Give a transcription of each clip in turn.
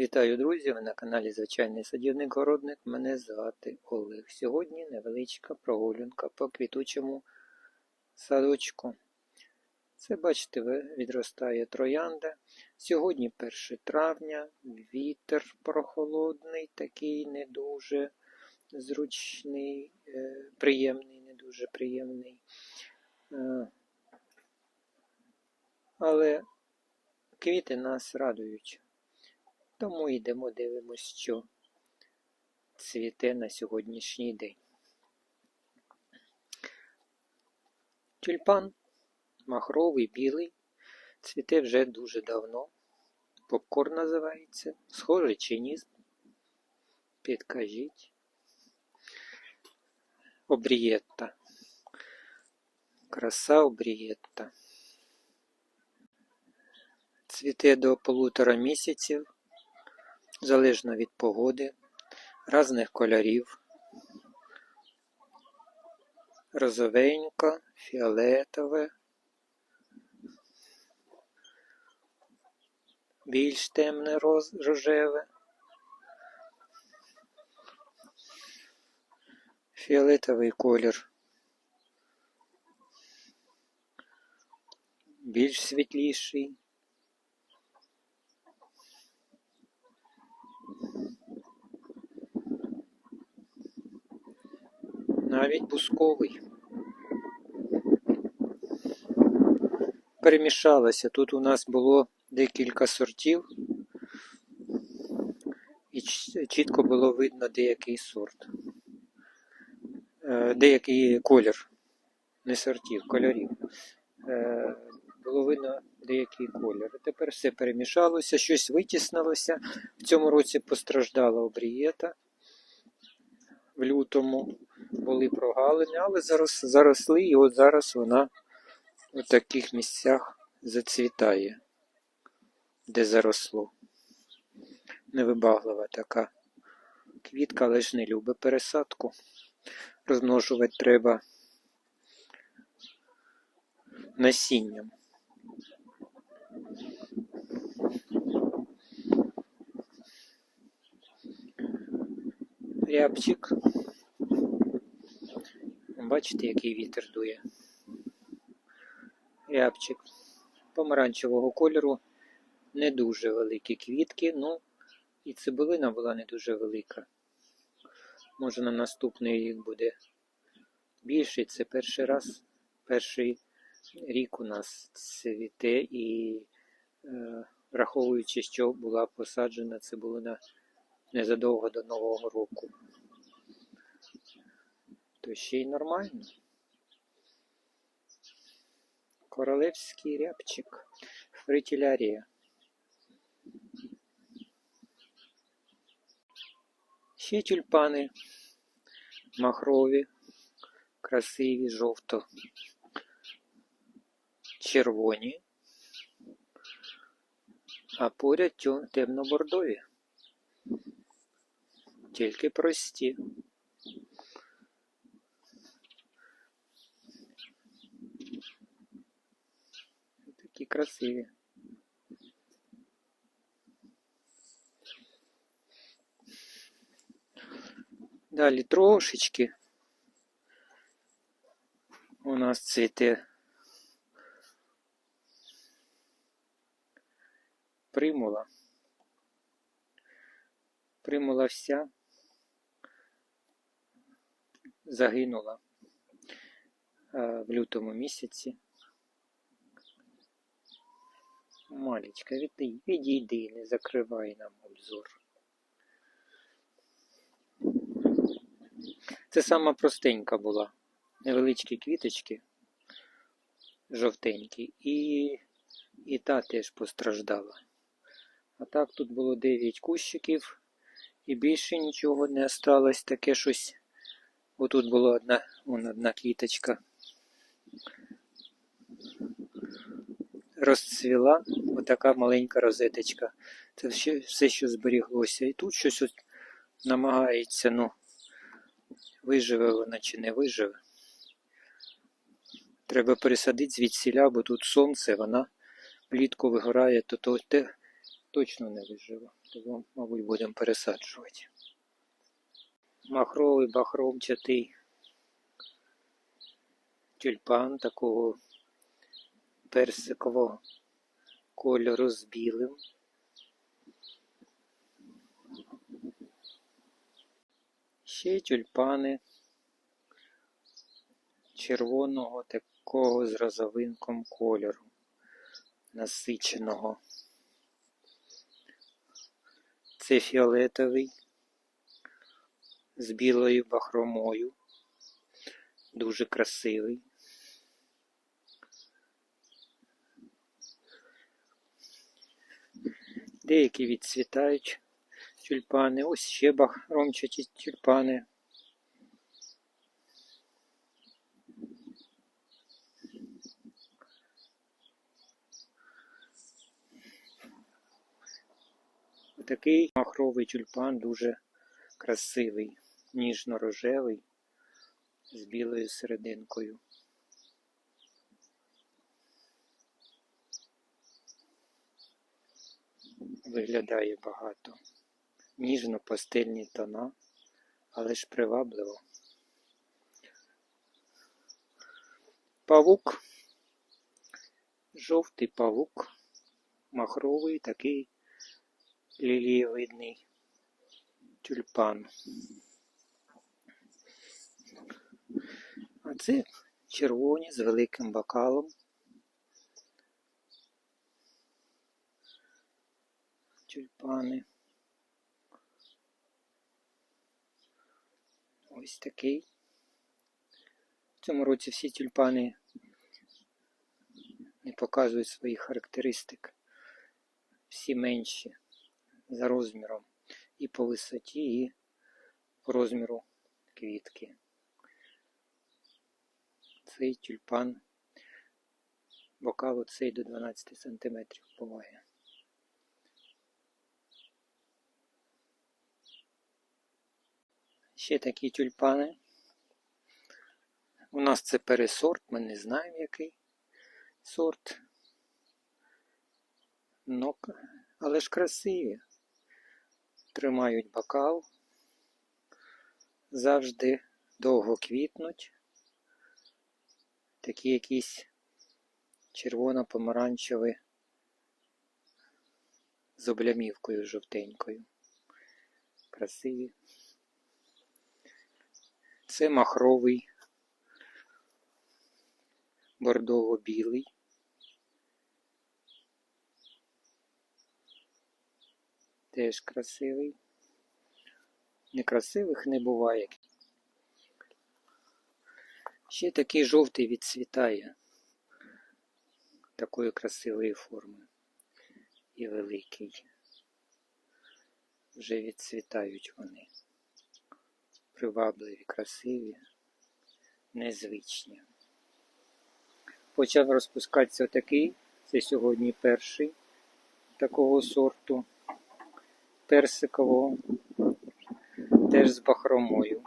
Вітаю, друзі! Ви на каналі Звичайний садівник-городник. Мене звати Олег. Сьогодні невеличка прогулянка по квітучому садочку. Це, бачите, відростає троянда. Сьогодні 1 травня, вітер прохолодний, такий не дуже зручний, е, приємний, не дуже приємний. Е, але квіти нас радують. Тому йдемо дивимось, що цвіте на сьогоднішній день. Тюльпан махровий, білий, цвіте вже дуже давно. Попкорн називається. Схожий чи ні? Підкажіть. Обрієтта. Краса обрієтта. Цвіте до полутора місяців залежно від погоди, різних кольорів. Розовенько, фіолетове, більш темне роз, рожеве, фіолетовий колір, більш світліший. Навіть бусковий. Перемішалося. Тут у нас було декілька сортів, і чітко було видно деякий сорт, Е, деякий колір, не сортів, кольорів. Е, Було видно деякий колір. Тепер все перемішалося, щось витіснилося. В цьому році постраждала обрієта в лютому були прогалини, але зараз заросли, і от зараз вона у таких місцях зацвітає, де заросло. Невибаглива така квітка, але ж не любить пересадку. Розмножувати треба насінням. Рябчик. Бачите, який вітер дує. Рябчик помаранчевого кольору, не дуже великі квітки, ну і цибулина була не дуже велика. Може на наступний рік буде більший. Це перший раз, перший рік у нас цвіте і е, враховуючи, що була посаджена цибулина незадовго до Нового року то ще й нормально. Королевський рябчик. Фритилярія. Ще тюльпани махрові, красиві, жовто, червоні, а поряд темно-бордові. Тільки прості. Такі красиві. Далі трошечки у нас цвіте примула. Примула вся загинула е, в лютому місяці. Відійди, відійди, не закривай нам обзор. Це сама простенька була. Невеличкі квіточки, жовтенькі, і, і та теж постраждала. А так тут було 9 кущиків, і більше нічого не осталось. Таке щось. Отут була одна, вон одна квіточка. Розцвіла отака маленька розеточка. Це все, все, що зберіглося. І тут щось от намагається, ну, виживе вона чи не виживе. Треба пересадити звідсіля, бо тут сонце, вона влітку вигорає, то, то те точно не виживе. Тому, мабуть, будемо пересаджувати. Махровий бахромчатий тюльпан такого персикового кольору з білим. Ще тюльпани червоного такого з розовинком кольору, насиченого. Це фіолетовий з білою бахромою. Дуже красивий. Деякі відцвітають тюльпани. Ось ще бахромчаті тюльпани. Такий махровий тюльпан дуже красивий, ніжно-рожевий з білою серединкою. Виглядає багато. Ніжно-пастельні тона, але ж привабливо. Павук. Жовтий павук, махровий такий лілієвидний тюльпан. А це червоні з великим бокалом. Тюльпани. Ось такий. В цьому році всі тюльпани не показують своїх характеристик. Всі менші за розміром і по висоті, і по розміру квітки. Цей тюльпан бокал оцей до 12 см буває. Ще такі тюльпани. У нас це пересорт, ми не знаємо який сорт. Но, але ж красиві. Тримають бокал. Завжди довго квітнуть. Такі якісь червоно-помаранчеві з облямівкою жовтенькою. Красиві. Це махровий, бордово-білий. Теж красивий. Некрасивих не буває. Ще такий жовтий відцвітає такої красивої форми. І великий. Вже відцвітають вони. Привабливі, красиві, незвичні. Почав розпускатися такий. Це сьогодні перший такого сорту персикового, теж з бахромою.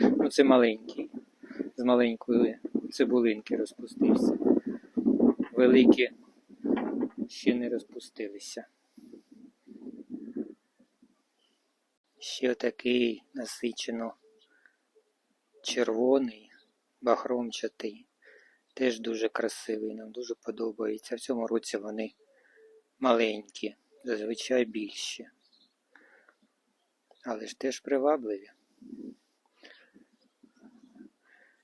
Ну, це маленький, з маленької цибулинки розпустився. Великі ще не розпустилися. Ще такий насичено червоний, бахромчатий, теж дуже красивий, нам дуже подобається. В цьому році вони маленькі, зазвичай більші але ж теж привабливі.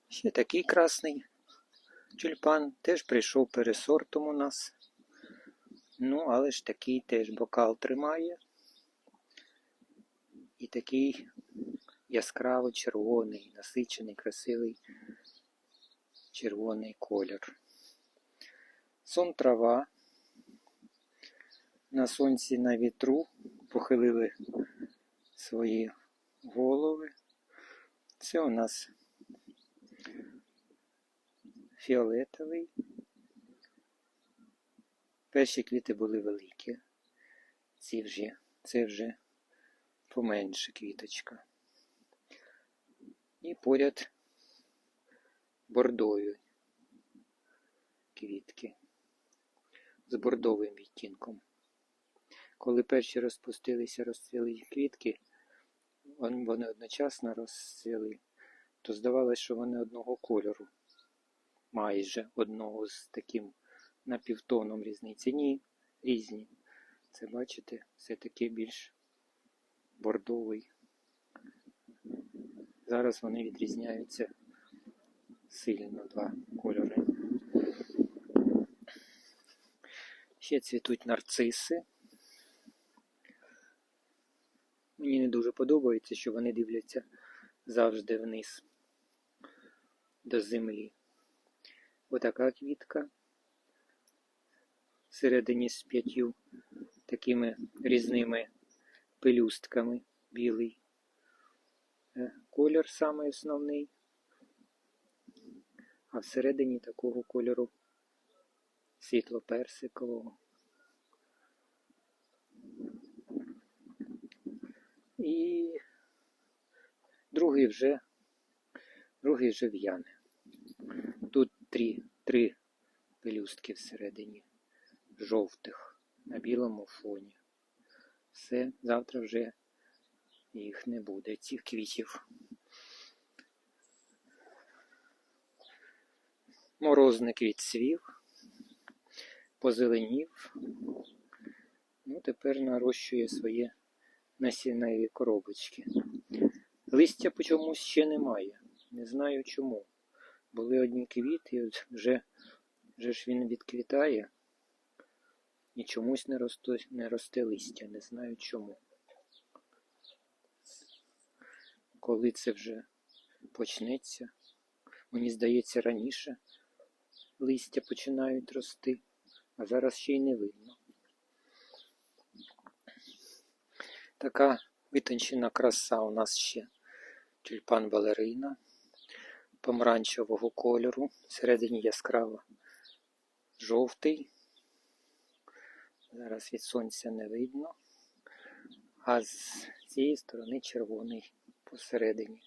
Ще такий красний тюльпан теж прийшов пересортом у нас. Ну, але ж такий теж бокал тримає. І такий яскраво червоний, насичений, красивий червоний колір. Сон трава. На сонці на вітру похилили свої голови. Це у нас фіолетовий. Перші квіти були великі. Ці вже, це вже поменше квіточка. І поряд бордові квітки з бордовим відтінком. Коли перші розпустилися, розцвіли квітки, вони одночасно розцвіли, то здавалося, що вони одного кольору. Майже одного з таким напівтоном різниці. Ні, різні. Це бачите, все таки більш бордовий. Зараз вони відрізняються сильно два кольори. Ще цвітуть нарциси. Мені не дуже подобається, що вони дивляться завжди вниз до землі. Отака квітка всередині з п'ятью такими різними пелюстками білий. Колір самий основний, а всередині такого кольору світло-персикового. І другий вже, другий вже в'яне. Тут три, три пелюстки всередині жовтих на білому фоні. Все, завтра вже їх не буде, цих квітів. Морозник відцвів, позеленів. Ну, тепер нарощує своє насінневі коробочки. Листя по чомусь ще немає. Не знаю чому. Були одні квіти, вже, вже ж він відквітає. І чомусь не росте, не росте листя, не знаю чому. Коли це вже почнеться, мені здається, раніше листя починають рости, а зараз ще й не видно. Така витончена краса у нас ще тюльпан балерина помаранчевого кольору, всередині яскраво жовтий. Зараз від сонця не видно, а з цієї сторони червоний посередині.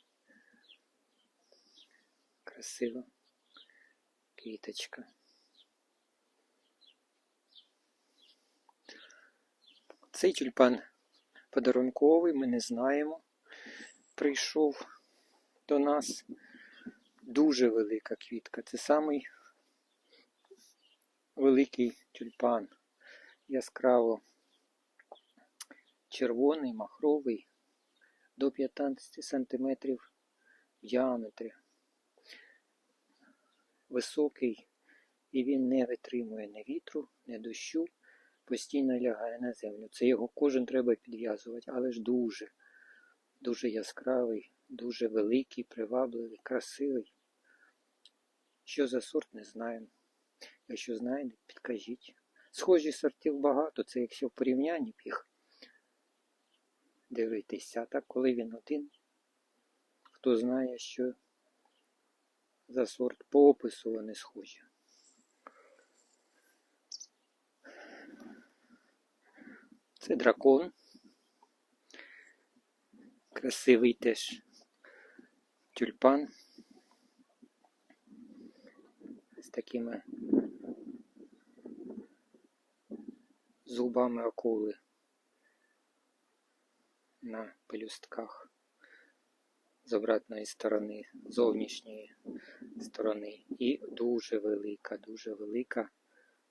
Красива квіточка. Цей тюльпан подарунковий, ми не знаємо. Прийшов до нас дуже велика квітка. Це самий великий тюльпан. Яскраво червоний, махровий, до 15 см в діаметрі. Високий, і він не витримує ні вітру, ні дощу, постійно лягає на землю. Це його кожен треба підв'язувати, але ж дуже, дуже яскравий, дуже великий, привабливий, красивий. Що за сорт, не знаємо. Якщо знаєте, підкажіть. Схожі сортів багато, це якщо в порівнянні їх дивитися. Так, коли він один, хто знає, що за сорт по опису вони схожі. Це дракон. Красивий теж тюльпан з такими зубами акули на пелюстках з обратної сторони, зовнішньої сторони. І дуже велика, дуже велика,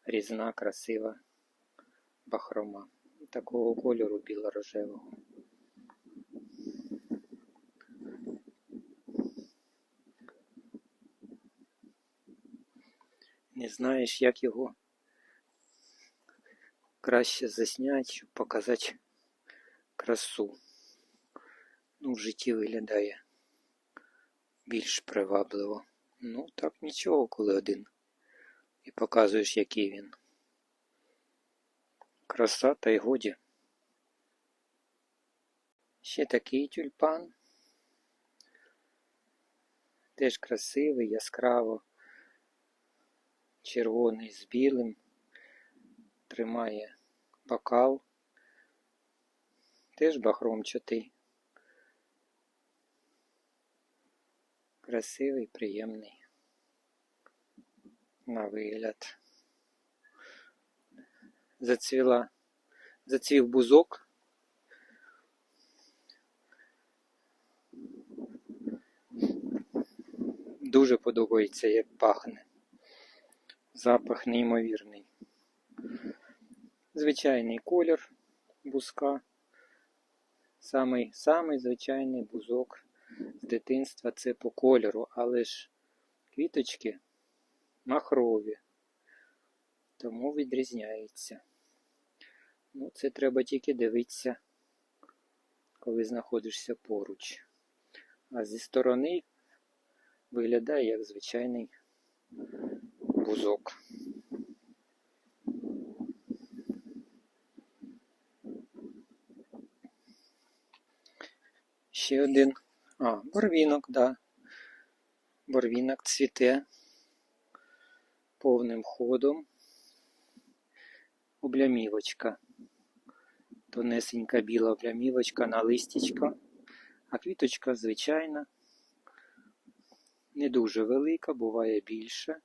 різна, красива бахрома. Такого кольору біло-рожевого. Не знаєш, як його краще засняти, щоб показати красу. Ну, в житті виглядає більш привабливо. Ну, так нічого, коли один. І показуєш, який він. Краса та й годі. Ще такий тюльпан. Теж красивий, яскраво, червоний з білим. Тримає бокал. Теж бахромчатий. Красивий, приємний на вигляд. Зацвіла зацвів бузок. Дуже подобається, як пахне. Запах неймовірний. Звичайний колір бузка. Самий, самий звичайний бузок дитинства це по кольору, але ж квіточки махрові, тому відрізняється. Ну, це треба тільки дивитися, коли знаходишся поруч. А зі сторони виглядає як звичайний бузок. Ще один. А, борвінок, да. Борвінок цвіте повним ходом. Облямівочка. Тонесенька біла облямівочка на листічка. А квіточка звичайна. Не дуже велика, буває більше.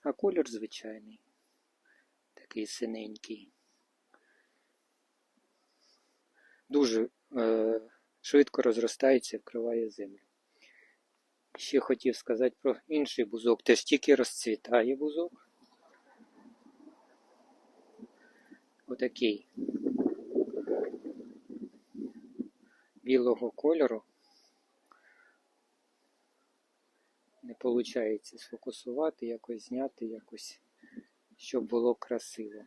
А колір звичайний. Такий синенький. Дуже е, швидко розростається і вкриває землю. Ще хотів сказати про інший бузок. Теж тільки розцвітає бузок. Отакий. Білого кольору. Не виходить сфокусувати, якось зняти, якось, щоб було красиво.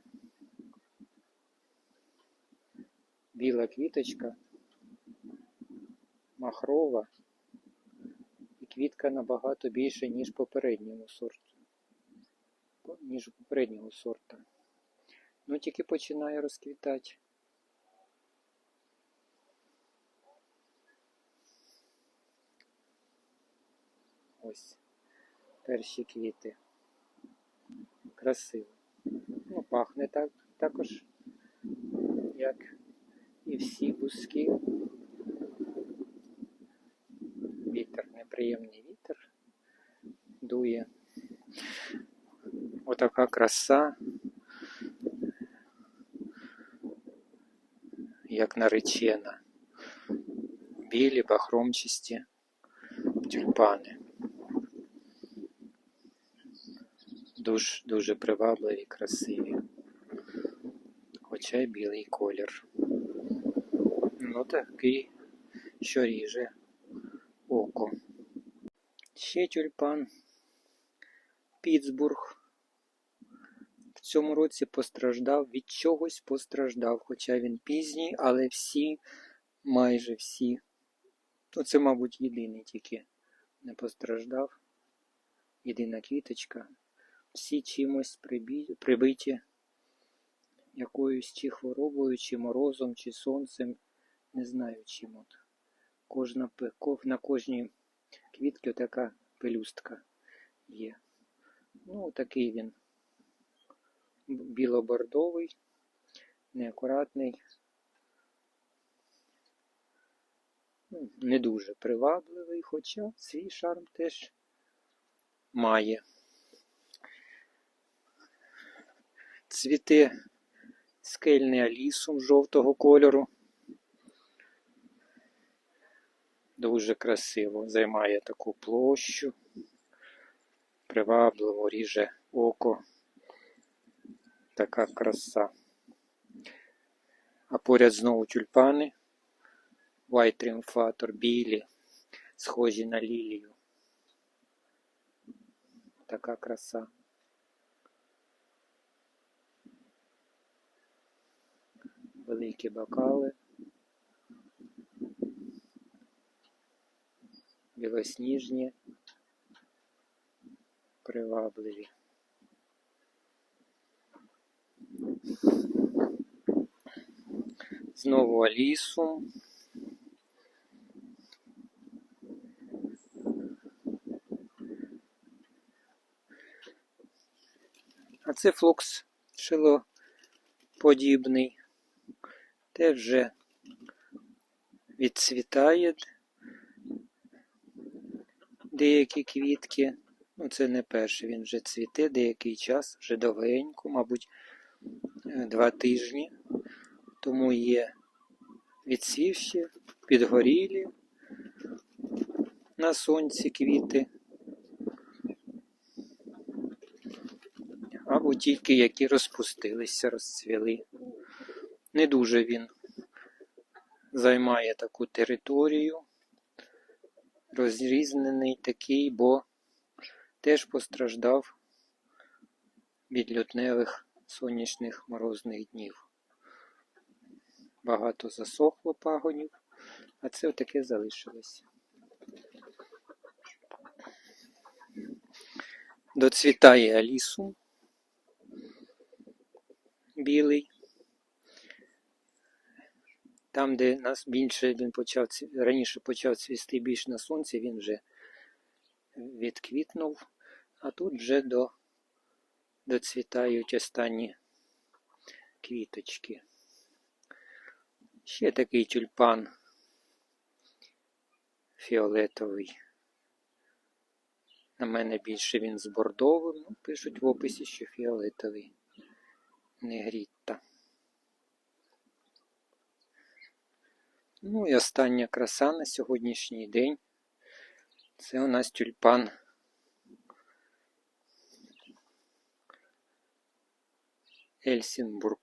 Біла квіточка, махрова, і квітка набагато більше, ніж попереднього сорту. Ніж попереднього сорта. Ну тільки починає розквітати. Ось перші квіти. Красиво. Ну, пахне так, також, як і всі бузки. Вітер, неприємний вітер дує. Отака краса, як наречена. Білі бахромчасті тюльпани. Дуже, дуже привабливі, красиві. Хоча й білий колір. Ну такий, що ріже око. Ще тюльпан. Піцбург. В цьому році постраждав, від чогось постраждав, хоча він пізній, але всі, майже всі. Ну, це, мабуть, єдиний тільки не постраждав. Єдина квіточка. Всі чимось прибі... прибиті якоюсь чи хворобою, чи морозом, чи сонцем. Не знаю чим. От. Кожна, на кожній квітці така пелюстка є. Ну, такий він біло-бордовий, неакуратний. Ну, Не дуже привабливий, хоча свій шарм теж має. Цвіте скельний алісум жовтого кольору. Дуже красиво займає таку площу, привабливо ріже око. Така краса. А поряд знову тюльпани. White тріумфатор, білі, схожі на лілію. Така краса. Великі бокали. Білосніжні, привабливі. Знову Алісу. А це флокс шилоподібний. Те вже відцвітає деякі квітки. Ну, це не перший, він вже цвіте деякий час, вже довгенько, мабуть, е, два тижні. тому є відсвівші, підгорілі на сонці квіти. Або тільки які розпустилися, розцвіли. Не дуже він займає таку територію. Розрізнений такий, бо теж постраждав від лютневих сонячних морозних днів. Багато засохло пагонів, а це таке залишилось. Доцвітає алісу білий. Там, де нас більше він почав раніше почав цвісти більш на сонці, він вже відквітнув, а тут вже до, доцвітають останні квіточки. Ще такий тюльпан фіолетовий. На мене більше він з бордовим. Ну, пишуть в описі, що фіолетовий. Негрітта. Ну і остання краса на сьогоднішній день. Це у нас тюльпан. Ельсінбург.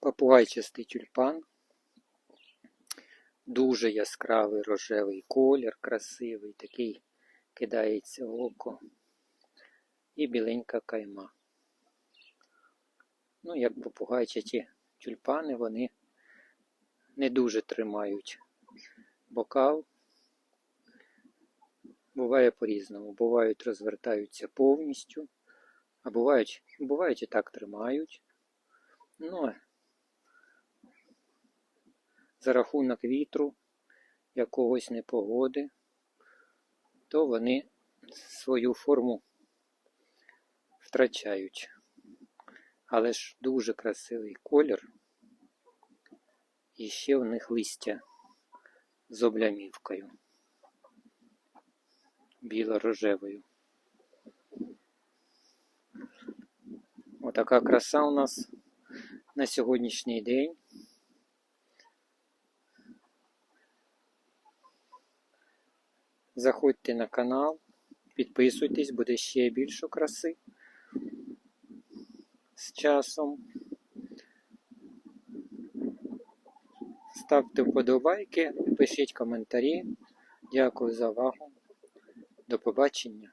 Папугайчастий тюльпан. Дуже яскравий рожевий колір, красивий, такий кидається в око. І біленька кайма. Ну, як попугайчаті тюльпани, вони не дуже тримають бокал. Буває по-різному. Бувають розвертаються повністю, а бувають, бувають і так тримають. Ну, за рахунок вітру, якогось непогоди, то вони свою форму втрачають. Але ж дуже красивий колір. І ще в них листя з облямівкою. Біло-рожевою. Отака краса у нас на сьогоднішній день. Заходьте на канал, підписуйтесь, буде ще більше краси з часом. Ставте вподобайки, пишіть коментарі. Дякую за увагу. До побачення.